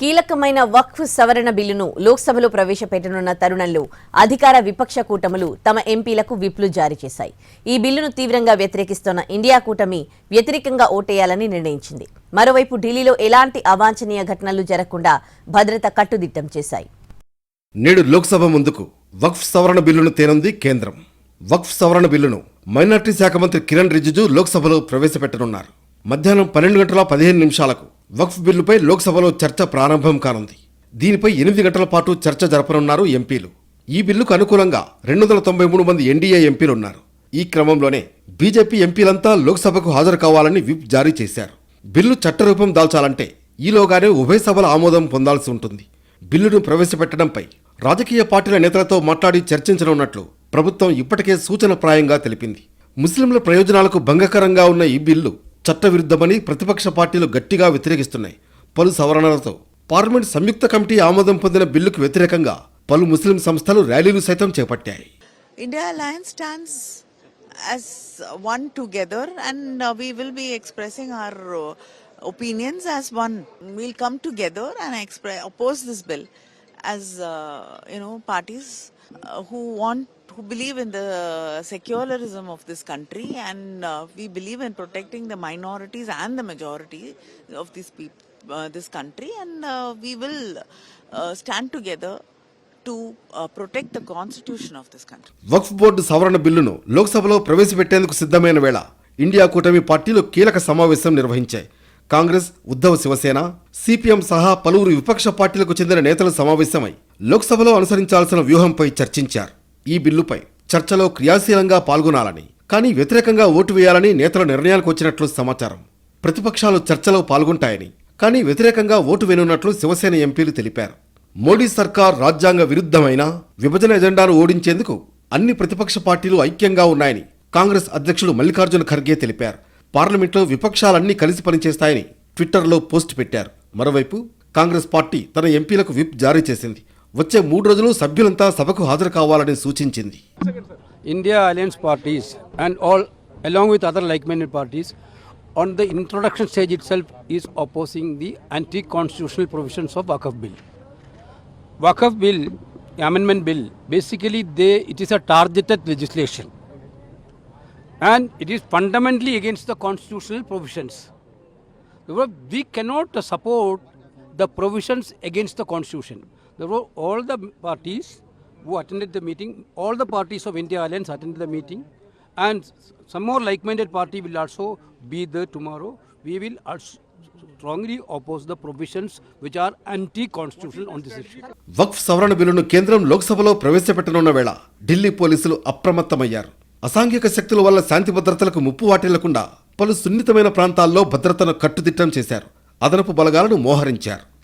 కీలకమైన వక్ఫ్ సవరణ బిల్లును లోక్సభలో ప్రవేశపెట్టనున్న తరుణంలో అధికార విపక్ష కూటములు తమ ఎంపీలకు విప్లు జారీ చేశాయి. ఈ బిల్లును తీవ్రంగా వ్యతిరేకిస్తున్న ఇండియా కూటమి వ్యతిరేకంగా ఓటేయాలని నిర్ణయించింది. మరోవైపు ఢిల్లీలో ఎలాంటి అవాంఛనీయ ఘటనలు జరగకుండా భద్రత కట్టుదిట్టం చేశాయి. నేడు లోక్సభ ముందుకు వక్ఫ్ సవరణ బిల్లును తేనుంది కేంద్రం. వక్ఫ్ సవరణ బిల్లును మైనార్టీ శాఖ మంత్రి కిరణ్ రిజిజు లోక్సభలో ప్రవేశపెట్టనున్నారు. మధ్యాహ్నం పన్నెండు గంటల పదిహేను నిమిషాలకు వక్ఫ్ బిల్లుపై లోక్సభలో చర్చ ప్రారంభం కానుంది. దీనిపై ఎనిమిది గంటల పాటు చర్చ జరపనున్నారు ఎంపీలు. ఈ బిల్లుకు అనుకూలంగా రెండు వందల తొంభై మూడు మంది ఎన్డీఏ ఎంపీలున్నారు ఈ క్రమంలోనే బీజేపీ ఎంపీలంతా లోక్సభకు హాజరు కావాలని విప్ జారీ చేశారు. బిల్లు చట్టరూపం దాల్చాలంటే ఈలోగానే ఉభయ సభల ఆమోదం పొందాల్సి ఉంటుంది. బిల్లును ప్రవేశపెట్టడంపై రాజకీయ పార్టీల నేతలతో మాట్లాడి చర్చించనున్నట్లు ప్రభుత్వం ఇప్పటికే సూచనప్రాయంగా తెలిపింది. ముస్లింల ప్రయోజనాలకు భంగకరంగా ఉన్న ఈ బిల్లు చట్టవిరుద్ధమని ప్రతిపక్ష పార్టీలు గట్టిగా వ్యతిరేకిస్తున్నాయి. పలు సవరణలతో పార్లమెంట్ సంయుక్త కమిటీ ఆమోదం పొందిన బిల్లుకు వ్యతిరేకంగా పలు ముస్లిం సంస్థలు ర్యాలీలు సైతం చేపట్టాయి. India alliance stands as one together and uh, we will be expressing our uh, opinions as one. We'll come together and express oppose this as uh, you know parties uh, who want who believe in the secularism of this country, and uh, we believe in protecting the minorities and the majority of this people uh, this country, and uh, we will uh, stand together to uh, protect the constitution of this country. Waqf board సవరణ బిల్లును లోక్సభలో ప్రవేశపెట్టేందుకు సిద్ధమైన వేళ India కూటమి పార్టీలు కీలక సమావేశం నిర్వహించాయి కాంగ్రెస్ ఉద్ధవ్ శివసేన సిపిఎం సహా పలువురు విపక్ష పార్టీలకు చెందిన నేతలు సమావేశమై లోక్సభలో అనుసరించాల్సిన వ్యూహంపై చర్చించారు. ఈ బిల్లుపై చర్చలో క్రియాశీలంగా పాల్గొనాలని కానీ వ్యతిరేకంగా ఓటు వేయాలని నేతల నిర్ణయానికి వచ్చినట్లు సమాచారం. ప్రతిపక్షాలు చర్చలో పాల్గొంటాయని కానీ వ్యతిరేకంగా ఓటు వేనున్నట్లు శివసేన ఎంపీలు తెలిపారు. మోడీ సర్కార్ రాజ్యాంగ విరుద్ధమైన విభజన ఎజెండాను ఓడించేందుకు అన్ని ప్రతిపక్ష పార్టీలు ఐక్యంగా ఉన్నాయని కాంగ్రెస్ అధ్యక్షుడు మల్లికార్జున ఖర్గే తెలిపారు. పార్లమెంట్లో విపక్షాలన్నీ కలిసి పనిచేస్తాయని ట్విట్టర్లో పోస్ట్ పెట్టారు. మరోవైపు కాంగ్రెస్ పార్టీ తన ఎంపీలకు విప్ జారీ చేసింది. వచ్చే మూడు రోజులు సభ్యులంతా సభకు హాజరు కావాలని సూచించింది. India alliance parties and all along with other like minded parties on the introduction stage itself is opposing the anti constitutional provisions of Waqf bill Waqf bill amendment bill basically they it is a targeted legislation and it is fundamentally against the constitutional provisions. Therefore, we cannot support the provisions against the constitution. Therefore, all the parties who attended the meeting, all the parties of India Alliance attended the meeting, and some more like-minded party will also be there tomorrow. We will also strongly oppose the provisions which are anti-constitutional on this issue. Waqf సవరణ బిల్లును కేంద్రం లోక్సభలో ప్రవేశపెట్టనున్న వేళ ఢిల్లీ పోలీసులు అప్రమత్తమయ్యారు అసాంఘిక శక్తుల వల్ల శాంతి భద్రతలకు ముప్పు వాటిల్లకుండా పలు సున్నితమైన ప్రాంతాల్లో భద్రతను కట్టుదిట్టం చేశారు. అదనపు బలగాలను మోహరించారు.